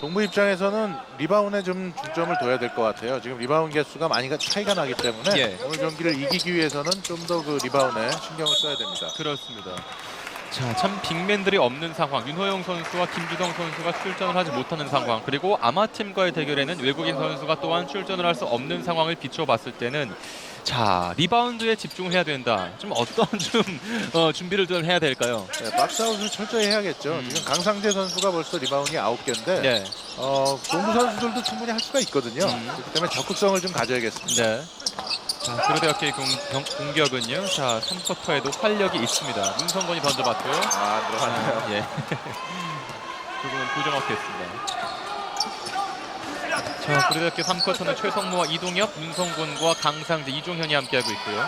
동부 입장에서는 리바운드에 좀 중점을 둬야 될 것 같아요. 지금 리바운드 개수가 많이 가- 차이가 나기 때문에 예. 오늘 경기를 이기기 위해서는 좀 더 그 리바운드에 신경을 써야 됩니다. 그렇습니다. 자, 참 빅맨들이 없는 상황. 윤호영 선수와 김주성 선수가 출전을 하지 못하는 상황. 그리고 아마 팀과의 대결에는 외국인 선수가 또한 출전을 할 수 없는 상황을 비춰봤을 때는 자, 리바운드에 집중해야 된다. 좀 어떤 좀 어, 준비를 좀 해야 될까요? 네, 박스아웃을 철저히 해야겠죠. 음. 지금 강상재 선수가 벌써 리바운드가 아홉 개인데 네. 어, 동부 선수들도 충분히 할 수가 있거든요. 음. 그렇기 때문에 적극성을 좀 가져야겠습니다. 네. 자, 그로대학교의 공, 경- 공격 은요. 자, 3쿼터에도 활력이 있습니다. 문성건이 던져봤고요. 아, 안 들어가네요. 예. 조금은 부정확했습니다. 자, 그로대학교 3쿼터는 최성모와 이동엽, 문성곤과 강상재, 이종현이 함께하고 있고요.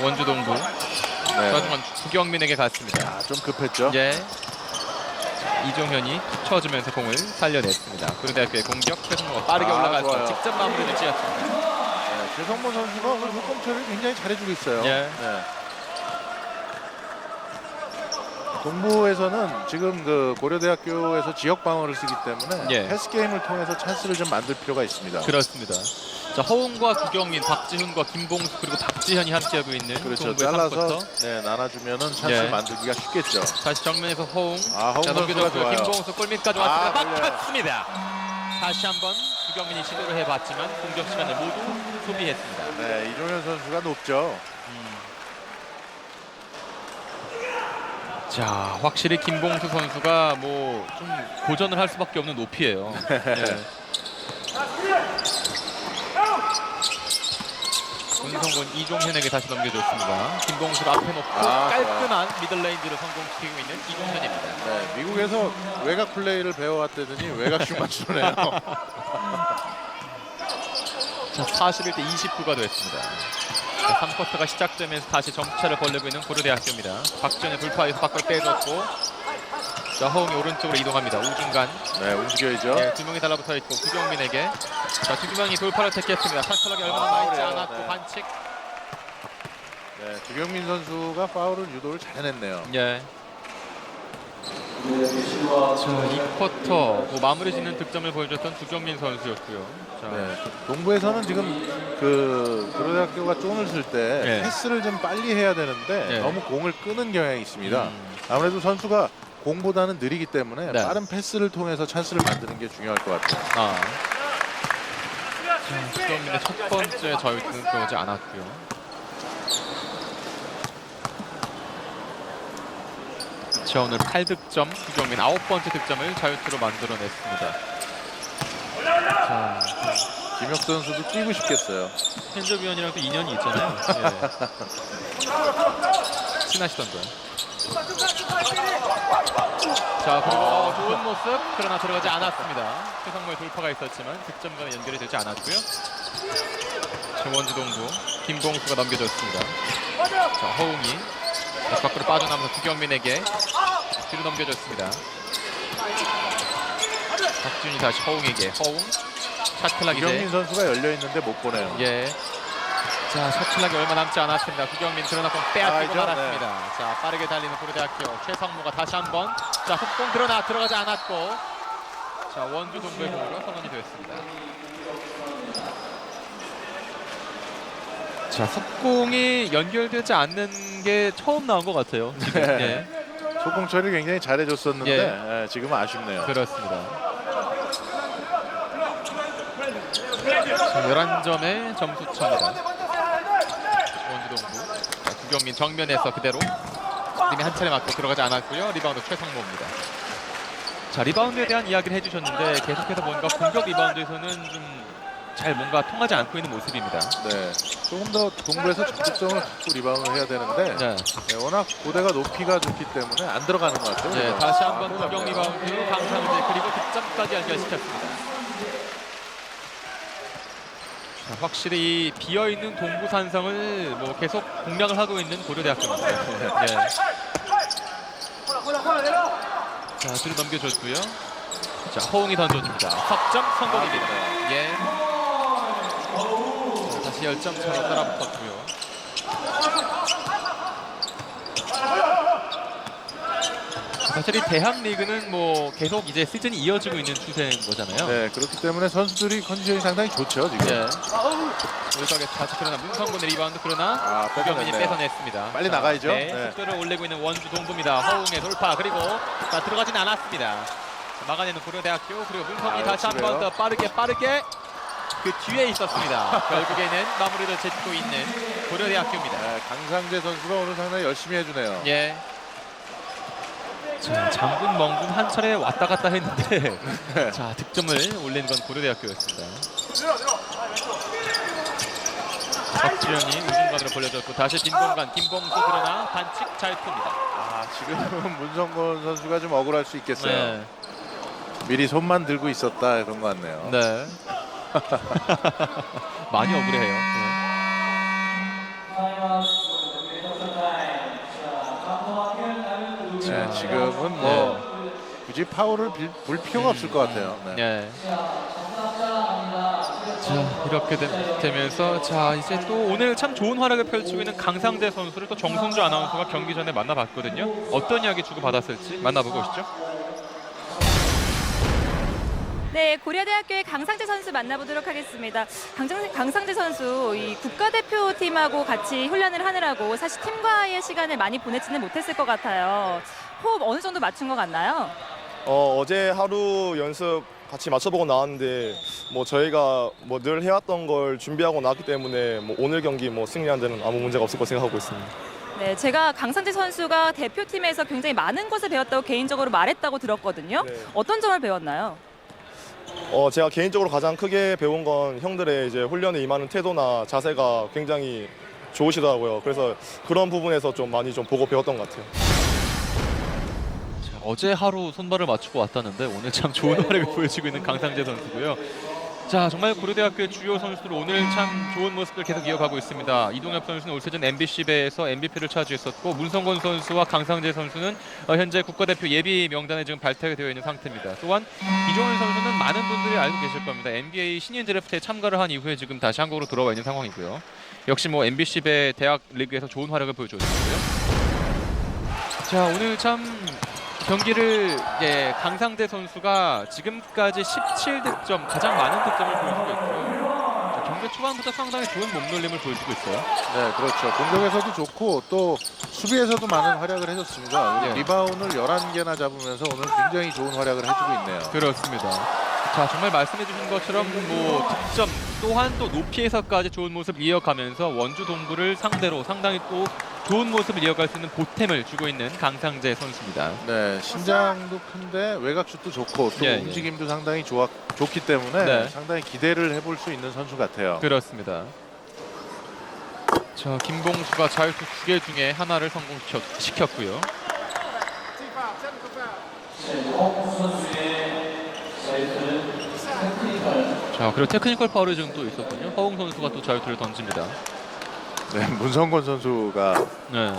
원주동부 네. 하지만 구경민에게 갔습니다. 아, 좀 급했죠. 예. 이종현이 쳐주면서 공을 살려냈습니다. 그로대학교의 공격 최성모가 빠르게 아, 올라가서 좋아요. 직접 마무리를 지었습니다. 네, 최성모 선수가 오늘 처리를 굉장히 잘해주고 있어요. 예. 네. 동부에서는 지금 그 고려대학교에서 지역 방어를 쓰기 때문에 예. 패스 게임을 통해서 찬스를 좀 만들 필요가 있습니다. 그렇습니다. 자 허웅과 구경민, 박지훈과 김봉수 그리고 박지현이 함께하고 있는 그렇죠. 동부의 잘라서 3쿼터. 네, 나눠주면은 찬스 예. 를 만들기가 쉽겠죠. 다시 정면에서 허웅. 아, 허웅 자 선수가 넘겨줬고요. 좋아요. 김봉수 골밑까지 아, 왔습니다. 걸려요. 막혔습니다. 다시 한번 구경민이 시도를 해봤지만 공격 시간을 모두 소비했습니다. 네, 이종현 선수가 높죠. 자 확실히 김봉수 선수가 뭐 좀 고전을 할 수밖에 없는 높이에요. 네. 문성곤 이종현에게 다시 넘겨줬습니다. 김봉수를 앞에 놓고 아, 깔끔한 미들레인지를 성공시키고 있는 이종현입니다. 네, 미국에서 외곽 플레이를 배워왔다더니 외곽 슛만 쏘네요. 자, 41대 29가 됐습니다. 자, 3쿼터가 시작되면서 다시 점차를 벌리고 있는 고려대학교입니다. 박지현의 돌파에서 밖으로 빼줬고 자, 허웅이 오른쪽으로 이동합니다. 우중간 네, 움직여야죠. 네, 두 명이 달라붙어 있고 구경민에게 자, 두 명이 돌파를 택했습니다. 탈출하기 얼마나 아, 남아있지 그래요. 않았고 네. 반칙. 네, 주경민 선수가 파울을 유도를 잘 해냈네요. 예. 자, 2쿼터 뭐 마무리 짓는 득점을 보여줬던 두경민 선수였고요. 자, 네, 동부에서는 지금 그 고려대학교가 존을 쓸 때 네. 패스를 좀 빨리 해야 되는데 네. 너무 공을 끄는 경향이 있습니다. 음. 아무래도 선수가 공보다는 느리기 때문에 네. 빠른 패스를 통해서 찬스를 만드는 게 중요할 것 같아요. 아. 자, 두경민의 첫 번째 자유투는 들어오지 않았고요. 자, 오늘 8득점, 두경민 아홉 번째 득점을 자유투로 만들어냈습니다. 자, 김혁 선수도 뛰고 싶겠어요. 핸드위원이랑 또 인연이 있잖아요. 예. 친하시던데. 자 그리고 어, 좋은 모습 그러나 들어가지 않았습니다. 최성모의 돌파가 있었지만 득점과는 연결이 되지 않았고요. 정원주 동부 김봉수가 넘겨줬습니다. 자 허웅이 다시 밖으로 빠져나면서 두경민에게 뒤로 넘겨줬습니다. 박준이 다시 허웅에게 허웅 샷클락이 이경민 선수가 열려 있는데 못 보내요. 예. 자, 셔틀락이 얼마 남지 않았습니다. 구경민 그러나 공 빼앗기고 아, 이죠? 말았습니다. 자, 빠르게 달리는 고려대학교 최성모가 다시 한번 자, 훅공 그러나 들어가지 않았고 자, 원주 동부의 공으로 선언이 되었습니다. 자, 속공이 연결되지 않는 게 처음 나온 것 같아요. 지금. 네. 예, 소공 처리 굉장히 잘해줬었는데 예. 예, 지금은 아쉽네요. 그렇습니다. 자, 11점의 점수 차입니다. 원주동부. 자, 구경민 정면에서 그대로 이미 한 차례 맞고 들어가지 않았고요. 리바운드 최성모입니다. 자, 리바운드에 대한 이야기를 해주셨는데 계속해서 뭔가 공격 리바운드에서는 좀 잘 뭔가 통하지 않고 있는 모습입니다. 네, 조금 더 동부에서 적극성을 갖고 리바운드 해야 되는데 네, 네, 워낙 고대가 높이가 좋기 때문에 안 들어가는 것 같아요. 네. 다시 아, 한번 또 구경 잡네요. 리바운드 강상재 그리고 득점까지 연결시켰습니다. 자, 확실히 이 비어 있는 동부 산성을 뭐 계속 공략을 하고 있는 고려대학교입니다. 예. 자, 뒤로 넘겨줬고요. 자, 허웅이 던져줍니다. 석점 성공입니다. 예. 자, 다시 10점 차로 따라붙었고요. 사실 이 대학 리그는 뭐 계속 이제 시즌이 이어지고 있는 추세인 거잖아요. 네, 그렇기 때문에 선수들이 컨디션이 상당히 좋죠 지금. 예. 올각에 다시 그러나 문성군의 리바운드 그러나 아, 구경민이 뺏어냈네요. 뺏어냈습니다. 빨리 자, 나가야죠. 네, 네. 속도를 올리고 있는 원주 동부입니다. 허웅의 돌파 그리고 자, 들어가진 않았습니다. 막아내는 고려대학교 그리고 문성이 아유, 다시 한 번. 더 빠르게 빠르게 그 뒤에 있었습니다. 결국에는 마무리를 짓고 있는 고려대학교입니다. 네, 강상재 선수가 오늘 상당히 열심히 해주네요. 예. 자, 장군 멍군 한 차례 왔다 갔다 했는데 자 득점을 올린 건 고려대학교였습니다. 박지영이 우중간으로 벌려졌고 다시 빈 공간 김봉수 그러나 반칙 잘 큽니다. 아, 지금 문성곤 선수가 좀 억울할 수 있겠어요. 네. 미리 손만 들고 있었다 그런 것 같네요. 네. 많이 억울해요. 네. 네, 지금은 뭐 굳이 파울을 빌, 불 필요가 없을 것 같아요. 네. 네. 자 이렇게 되- 되면서 자 이제 또 오늘 참 좋은 활약을 펼치고 있는 강상재 선수를 또 정순주 아나운서가 경기 전에 만나봤거든요. 어떤 이야기 주고 받았을지 만나보고 오시죠. 네, 고려대학교의 강상재 선수 만나보도록 하겠습니다. 강상, 강상재 선수 이 국가대표팀하고 같이 훈련을 하느라고 사실 팀과의 시간을 많이 보내지는 못했을 것 같아요. 호흡 어느 정도 맞춘 것 같나요? 어, 어제 하루 연습 같이 맞춰보고 나왔는데 뭐 저희가 뭐 늘 해왔던 걸 준비하고 나왔기 때문에 뭐 오늘 경기 뭐 승리한 데는 아무 문제가 없을 거 생각하고 있습니다. 네, 제가 강상재 선수가 대표팀에서 굉장히 많은 것을 배웠다고 개인적으로 말했다고 들었거든요. 네. 어떤 점을 배웠나요? 어, 제가 개인적으로 가장 크게 배운 건 형들의 이제 훈련에 임하는 태도나 자세가 굉장히 좋으시더라고요. 그래서 그런 부분에서 좀 많이 좀 보고 배웠던 것 같아요. 자, 어제 하루 손발을 맞추고 왔다는데 오늘 참 좋은 활약을 보여주고 있는 강상재 선수고요. 자 정말 고려대학교의 주요 선수들 오늘 참 좋은 모습을 계속 이어가고 있습니다. 이동엽 선수는 올 시즌 MBC 배에서 MVP를 차지했었고 문성곤 선수와 강상재 선수는 어, 현재 국가대표 예비 명단에 지금 발탁이 되어 있는 상태입니다. 또한 이종현 선수는 많은 분들이 알고 계실 겁니다. NBA 신인 드래프트에 참가를 한 이후에 지금 다시 한국으로 돌아와 있는 상황이고요. 역시 뭐 MBC 배 대학 리그에서 좋은 활약을 보여줬는데요. 자 오늘 참 경기를 예, 강상대 선수가 지금까지 17득점 가장 많은 득점을 보여주고 있고요. 자, 경기 초반부터 상당히 좋은 몸놀림을 보여주고 있어요. 네, 그렇죠. 공격에서도 좋고 또 수비에서도 많은 활약을 해줬습니다. 예. 리바운을 11개나 잡으면서 오늘 굉장히 좋은 활약을 해주고 있네요. 그렇습니다. 자 정말 말씀해주신 것처럼 뭐 득점 또한 또 높이에서까지 좋은 모습 이어가면서 원주 동부를 상대로 상당히 또 좋은 모습을 이어갈 수 있는 보탬을 주고 있는 강상재 선수입니다. 네, 신장도 큰데 외곽슛도 좋고 또 예, 예. 움직임도 상당히 좋아, 좋기 때문에 네. 상당히 기대를 해볼 수 있는 선수 같아요. 그렇습니다. 자 김봉수가 자유투 두 개 중에 하나를 성공시켰고요. 자 그리고 테크니컬 파울이 지금 또 있었군요. 허웅 선수가 또 자유투를 던집니다. 네, 문성곤 선수가 네.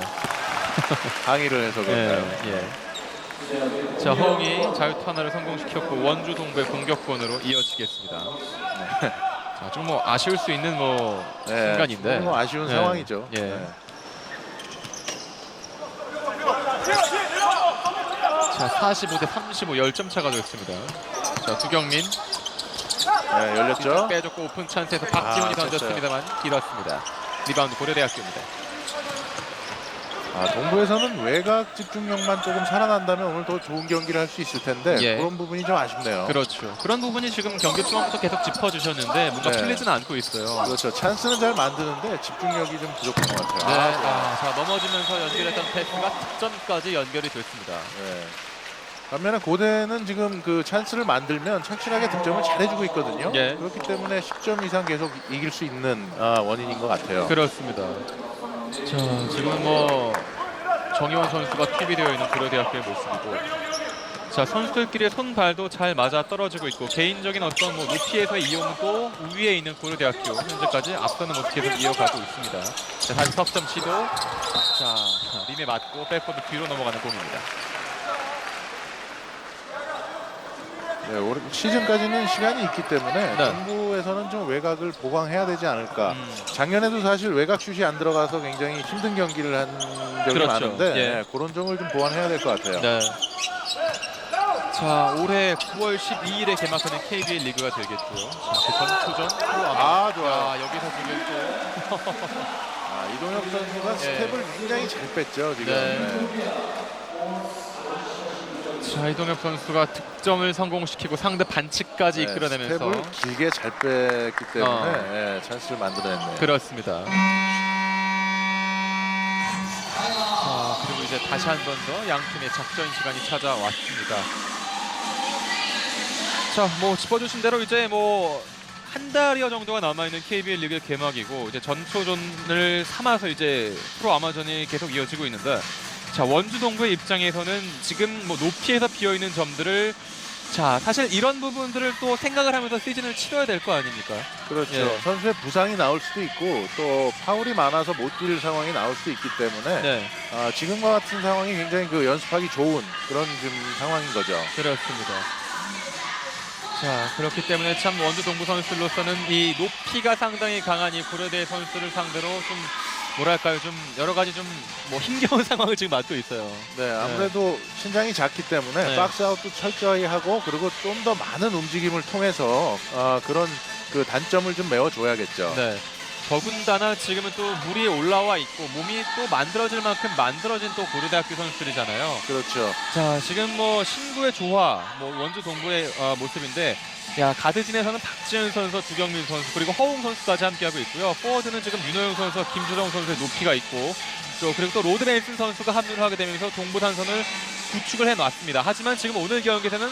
항의를 해서 예. 그런가요? 예. 자 허웅이 자유투 하나를 성공시켰고 원주 동부의 공격권으로 이어지겠습니다. 네. 자, 좀 뭐 아쉬울 수 있는 뭐 네, 순간인데. 뭐 아쉬운 네. 상황이죠. 예. 네. 자 45 대 35 10점 차가 됐습니다. 자 두경민 네, 열렸죠. 빼줬고 오픈 찬스에서 박지훈이 아, 던졌습니다만 길었습니다. 리바운드 고려대학교입니다. 아, 동부에서는 외곽 집중력만 조금 살아난다면 오늘 더 좋은 경기를 할 수 있을 텐데 예. 그런 부분이 좀 아쉽네요. 그렇죠. 그런 부분이 지금 경기 초반부터 계속 짚어주셨는데 뭔가 네. 풀리지는 않고 있어요. 그렇죠. 찬스는 잘 만드는데 집중력이 좀 부족한 것 네. 같아요. 아, 아, 자 넘어지면서 연결했던 패스가 득점까지 연결이 됐습니다. 네. 반면에 고대는 지금 그 찬스를 만들면 착실하게 득점을 잘해주고 있거든요. 예. 그렇기 때문에 10점 이상 계속 이길 수 있는 아, 원인인 것 같아요. 그렇습니다. 자 지금 뭐 정희원 선수가 투비되어 있는 고려대학교의 모습이고 자 선수들끼리의 손발도 잘 맞아 떨어지고 있고 개인적인 어떤 뭐 높이에서의 이용도 우위에 있는 고려대학교 현재까지 앞서는 모습 계속 이어가고 있습니다. 자, 다시 석점 시도 자 림에 맞고 백보드 뒤로 넘어가는 공입니다. 네, 올 시즌까지는 시간이 있기 때문에 네. 정부에서는 좀 외곽을 보강해야 되지 않을까. 음. 작년에도 사실 외곽 슛이 안 들어가서 굉장히 힘든 경기를 한 적이 그렇죠. 많은데 예. 네, 그런 점을 좀 보완해야 될 것 같아요. 네. 자 올해 9월 12일에 개막하는 KBL 리그가 되겠고요. 자, 그 프로아마. 아 좋아요. 자, 여기서 지금 또 아, 이동혁 선수가 예. 스텝을 굉장히 잘 뺐죠 지금. 네. 자, 이동엽 선수가 득점을 성공시키고 상대 반칙까지 네, 이끌어내면서 스텝을 길게 잘 뺐기 때문에 어. 예, 찬스를 만들어냈네요. 그렇습니다. 자, 그리고 이제 다시 한 번 더 양 팀의 작전 시간이 찾아왔습니다. 자, 뭐 짚어주신 대로 이제 뭐 한 달여 정도가 남아있는 KBL 리그 개막이고 이제 전초전을 삼아서 이제 프로 아마전이 계속 이어지고 있는데 자 원주 동부의 입장에서는 지금 뭐 높이에서 비어 있는 점들을 자 사실 이런 부분들을 또 생각을 하면서 시즌을 치러야 될 거 아닙니까? 그렇죠. 예. 선수의 부상이 나올 수도 있고 또 파울이 많아서 못 뛸 상황이 나올 수도 있기 때문에 네, 아, 지금과 같은 상황이 굉장히 그 연습하기 좋은 그런 지금 상황인 거죠. 그렇습니다. 자 그렇기 때문에 참 원주 동부 선수들로서는 이 높이가 상당히 강한 이 고려대 선수를 상대로 좀 뭐랄까요 좀 여러 가지 좀 뭐 힘겨운 상황을 지금 맞고 있어요. 네, 아무래도 신장이 작기 때문에 네. 박스아웃도 철저히 하고 그리고 좀 더 많은 움직임을 통해서 아, 그런 그 단점을 좀 메워줘야겠죠. 네. 더군다나 지금은 또 물이 올라와 있고 몸이 또 만들어질 만큼 만들어진 또 고려대학교 선수들이잖아요. 그렇죠. 자 지금 뭐 신구의 조화, 뭐 원주 동부의 어, 모습인데 야 가드진에서는 박지현 선수, 두경민 선수 그리고 허웅 선수까지 함께하고 있고요. 포워드는 지금 윤호영 선수와 김주정 선수의 높이가 있고 또 그리고 또 로드 벤슨 선수가 합류를 하게 되면서 동부 단선을 구축을 해놨습니다. 하지만 지금 오늘 경기에서는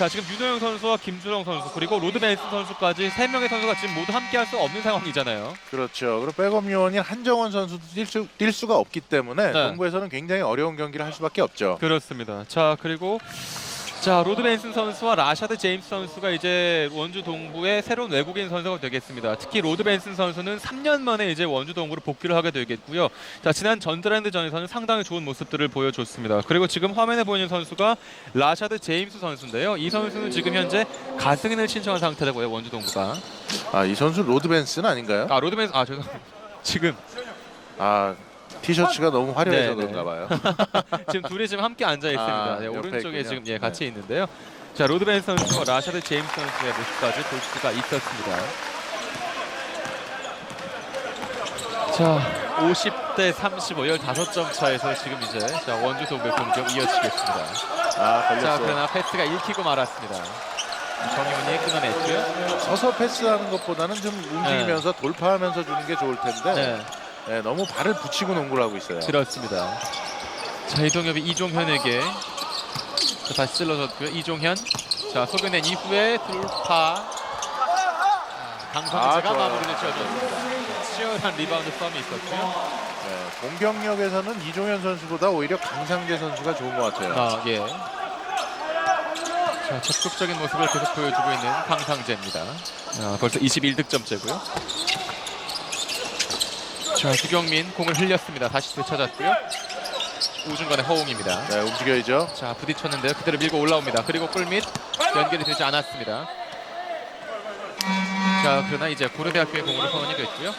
자 지금 윤호영 선수와 김주정 선수 그리고 로드 벤슨 선수까지 세 명의 선수가 지금 모두 함께할 수 없는 상황이잖아요. 그렇죠. 그리고 백업 요원인 한정원 선수도 뛸, 수, 뛸 수가 없기 때문에 네. 동부에서는 굉장히 어려운 경기를 할 수밖에 없죠. 그렇습니다. 자 그리고 자 로드 벤슨 선수와 라샤드 제임스 선수가 이제 원주 동부의 새로운 외국인 선수가 되겠습니다. 특히 로드 벤슨 선수는 3년 만에 이제 원주 동부로 복귀를 하게 되겠고요. 자 지난 전드랜드전에서는 상당히 좋은 모습들을 보여줬습니다. 그리고 지금 화면에 보이는 선수가 라샤드 제임스 선수인데요. 이 선수는 지금 현재 가승인을 신청한 상태라고요. 원주 동부가. 아, 이 선수 로드 벤슨 아닌가요? 아 로드 벤슨 아 죄송 지금 아, 티셔츠가 너무 화려해서 네, 네. 그런가 봐요. 지금 둘이 지금 함께 앉아 있습니다. 아, 네, 옆에 오른쪽에 있군요. 지금 예 네. 같이 있는데요. 자 로드 벤 선수와 라샤드 제임스 선수의 모습까지 볼 수가 있었습니다. 자 50대 35, 15점 차에서 지금 이제 자 원주 동부의 공격 이어지겠습니다. 아, 자 걸렸어. 그러나 패스가 읽히고 말았습니다. 정윤이 끊어냈고요. 서서 패스하는 것보다는 좀 움직이면서 돌파하면서 주는 게 좋을 텐데 네 네, 너무 발을 붙이고 농구를 하고 있어요. 그렇습니다. 자 이동엽이 이종현에게 자, 다시 찔러줬고요. 이종현 자 속여낸 이후에 돌파 아, 강성재가 좋아요. 마무리를 지어줬습니다. 치열한 리바운드 싸움이 있었고요. 네, 공격력에서는 이종현 선수보다 오히려 강상재 선수가 좋은 것 같아요. 아 예. 자 적극적인 모습을 계속 보여주고 있는 강상재입니다. 아, 벌써 21득점째고요. 자 주경민 공을 흘렸습니다. 다시 되찾았고요. 우중간의 허웅입니다. 네, 움직여야죠. 자 부딪혔는데요. 그대로 밀고 올라옵니다. 그리고 골밑 연결이 되지 않았습니다. 자 그러나 이제 고려대학교의 공으로 선언이 됐고요.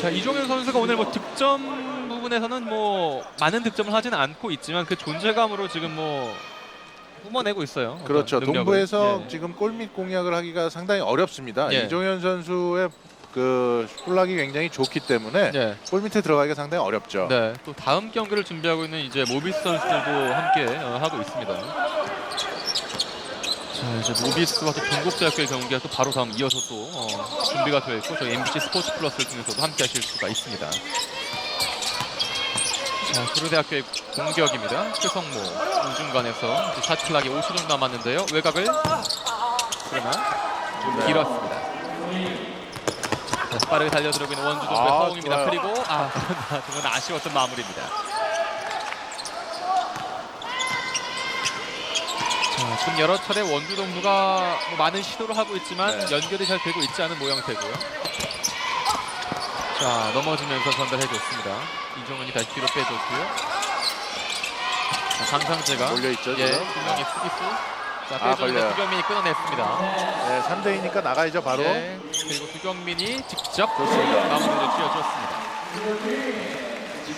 자 이종현 선수가 오늘 뭐 득점 부분에서는 뭐 많은 득점을 하지는 않고 있지만 그 존재감으로 지금 뭐 뿜어내고 있어요. 그렇죠. 동부에서 예. 지금 골밑 공략을 하기가 상당히 어렵습니다. 예. 이종현 선수의 그 볼락이 굉장히 좋기 때문에 네. 골 밑에 들어가기가 상당히 어렵죠. 네. 또 다음 경기를 준비하고 있는 이제 모비스 선수들도 함께 어, 하고 있습니다. 자 이제 모비스와 또 경북대학교의 경기가 또 바로 다음 이어서 또 어, 준비가 되어 있고 저희 MBC 스포츠 플러스를 통해서도 함께 하실 수가 있습니다. 자 고려대학교의 공격입니다. 최성모 우중간에서 이제 샷 클락이 5초 정도 남았는데요. 외곽을 그러나 좀 네. 길었습니다. 자, 빠르게 달려들어오고 있는 원주 동부의 아, 허웅입니다. 좋아요. 그리고 아 그건 아쉬웠던 마무리입니다. 자, 지금 여러 차례 원주 동부가 뭐 많은 시도를 하고 있지만 네. 연결이 잘 되고 있지 않은 모양새고요. 자 넘어지면서 전달해줬습니다. 이종훈이 다시 뒤로 빼줬고요. 자, 강상재가 몰려 있죠. 예, 지금. 두 명의 수비수 자, 아, 걸려요. 두경민이 끊어냈습니다. 네, 3대 2니까 나가야죠 바로. 네, 그리고 두경민이 직접 좋습니다. 마무리를 지어줬습니다.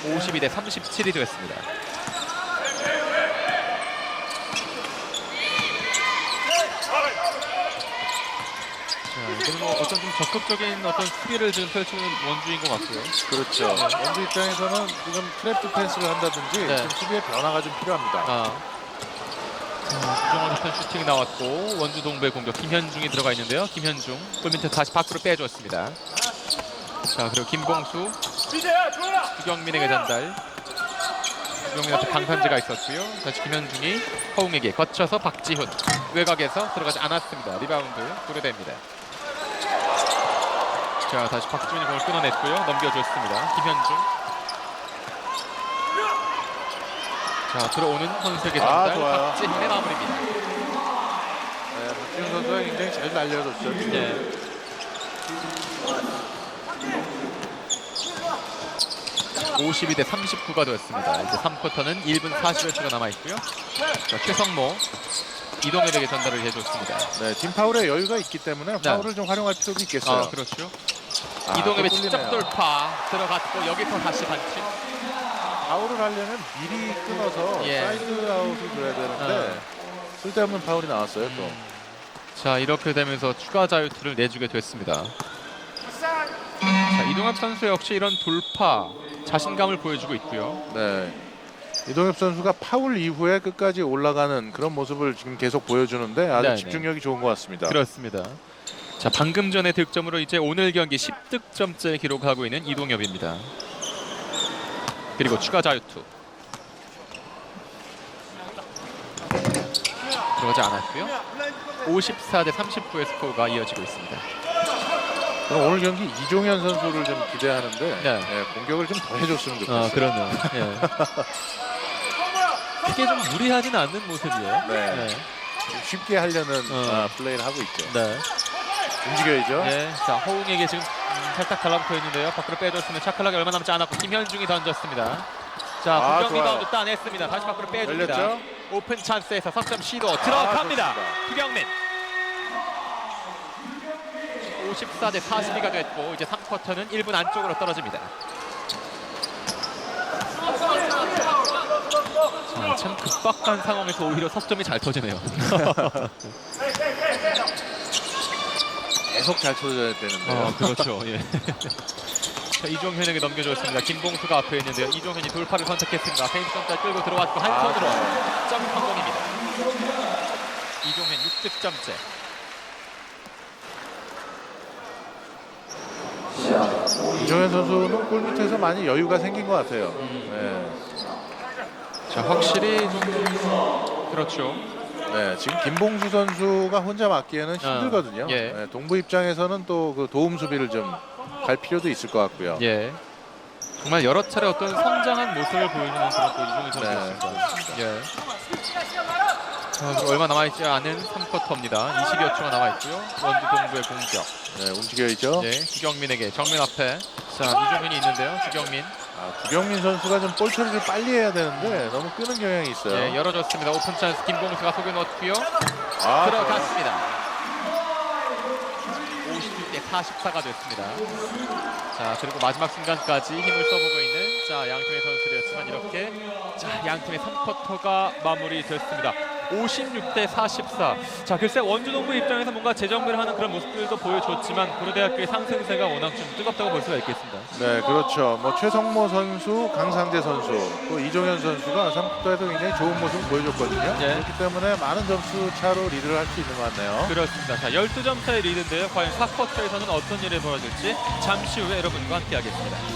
52대 37이 됐습니다. 자, 이건 뭐 어떤 좀 적극적인 어떤 수비를 지금 펼치는 원주인 것 같고요. 그렇죠. 원주 입장에서는 지금 트랩 디펜스를 한다든지 네. 좀 수비의 변화가 좀 필요합니다. 아. 자, 구정원 편 슈팅 나왔고 원주 동부의 공격 김현중이 들어가 있는데요. 김현중 골 밑에 다시 밖으로 빼줬습니다. 자 그리고 김봉수 주경민에게 전달. 주경민한테 강산재가 있었고요. 다시 김현중이 허웅에게 거쳐서 박지훈 외곽에서 들어가지 않았습니다. 리바운드 고려됩니다. 자 다시 박지훈이 공을 끊어냈고요. 넘겨줬습니다. 김현중. 자 들어오는 선수에게 아, 전달 좋아요. 박지훈의 마무리입니다. 네, 박지훈 선수가 굉장히 잘 날려줬죠. 지금. 네. (52 대 39가 되었습니다) 이제 3쿼터는 1분 40여 초가 남아있고요 자, 최성모 이동엽에게 전달을 해줬습니다 네, 팀 파울에 여유가 있기 때문에 파울을 좀 활용할 필요도 있겠어요. 아 그렇죠 아, 이동엽의 또 직접 뚫리네요. 돌파 들어갔고 여기서 다시 반칙 파울을 하려면 미리 끊어서 예. 사이드 아웃을 줘야 되는데 쓸데없는 파울이 나왔어요 또. 자 이렇게 되면서 추가 자유투를 내주게 됐습니다 자 이동엽 선수 역시 이런 돌파 자신감을 보여주고 있고요 네. 이동엽 선수가 파울 이후에 끝까지 올라가는 그런 모습을 지금 계속 보여주는데 아주 네네. 집중력이 좋은 것 같습니다. 그렇습니다. 자 방금 전에 득점으로 이제 오늘 경기 10득점째 기록하고 있는 이동엽입니다. 그리고 추가 자유투 들어가지 않았고요. 54대 39의 스코어가 이어지고 있습니다. 그럼 오늘 경기 이종현 선수를 좀 기대하는데 네. 네, 공격을 좀 더 해줬으면 좋겠어요. 아 그러네요. 예. 이게 좀 무리하진 않는 모습이에요. 네. 네. 좀 쉽게 하려는 어. 아, 플레이를 하고 있죠. 네. 움직여야죠. 네. 자 허웅에게 지금 음, 살짝 달라붙어 있는데요. 밖으로 빼줬으면 차클락이 얼마 남지 않았고 김현중이 던졌습니다. 자 아, 구경 좋아요. 리바운드 따냈습니다. 다시 밖으로 빼줍니다. 열렸죠? 오픈 찬스에서 석점 시도 들어갑니다. 아, 좋습니다. 구경민. 54 대 42가 됐고 이제 3쿼터는 1분 안쪽으로 떨어집니다. 자, 참 급박한 상황에서 오히려 석점이 잘 터지네요. 계속 잘 쳐줘야 되는데. 아, 그렇죠. 예. 자, 이종현에게 넘겨줬습니다. 김봉수가 앞에 있는데요. 이종현이 돌파를 선택했습니다. 페인트 점까지 끌고 들어왔고 한 아, 손으로 좋아요. 점 성공입니다. 이종현 6득점째. 이종현 선수는 골 밑에서 많이 여유가 생긴 것 같아요. 음. 자, 확실히 좀 그렇죠. 네. 네, 지금 김봉수 선수가 혼자 맞기에는 힘들거든요. 예. 네, 동부 입장에서는 또 그 도움 수비를 좀 갈 필요도 있을 것 같고요. 예. 정말 여러 차례 어떤 성장한 모습을 보여주는 그런 또 이종현 선수였습니다. 예. 자, 얼마 남아있지 않은 3쿼터입니다. 20여 초가 남아있고요. 원주 동부의 공격. 네, 움직여야죠. 네, 주경민에게 정면 앞에 자 이종현이 있는데요. 주경민 아, 구경민 선수가 좀 볼 처리를 빨리 해야 되는데 너무 끄는 경향이 있어요. 네, 열어줬습니다. 오픈 찬스 김봉수가 속여 넣었고요. 아, 들어갔습니다. 56대 44가 됐습니다. 자 그리고 마지막 순간까지 힘을 써보고 있는 자 양팀의 선수들이었지만 이렇게 자 양팀의 3쿼터가 마무리됐습니다. 56대 44. 자 글쎄 원주동부 입장에서 뭔가 재정비를 하는 그런 모습들도 보여줬지만 고려대학교의 상승세가 워낙 좀 뜨겁다고 볼 수가 있겠습니다. 네, 그렇죠. 뭐 최성모 선수, 강상재 선수, 또 이종현 선수가 3쿼터에도 굉장히 좋은 모습을 보여줬거든요. 네. 그렇기 때문에 많은 점수 차로 리드를 할 수 있는 것 같네요. 그렇습니다. 자, 12점 차의 리드인데요. 과연 4쿼터에서는 어떤 일이 벌어질지 잠시 후에 여러분과 함께 하겠습니다.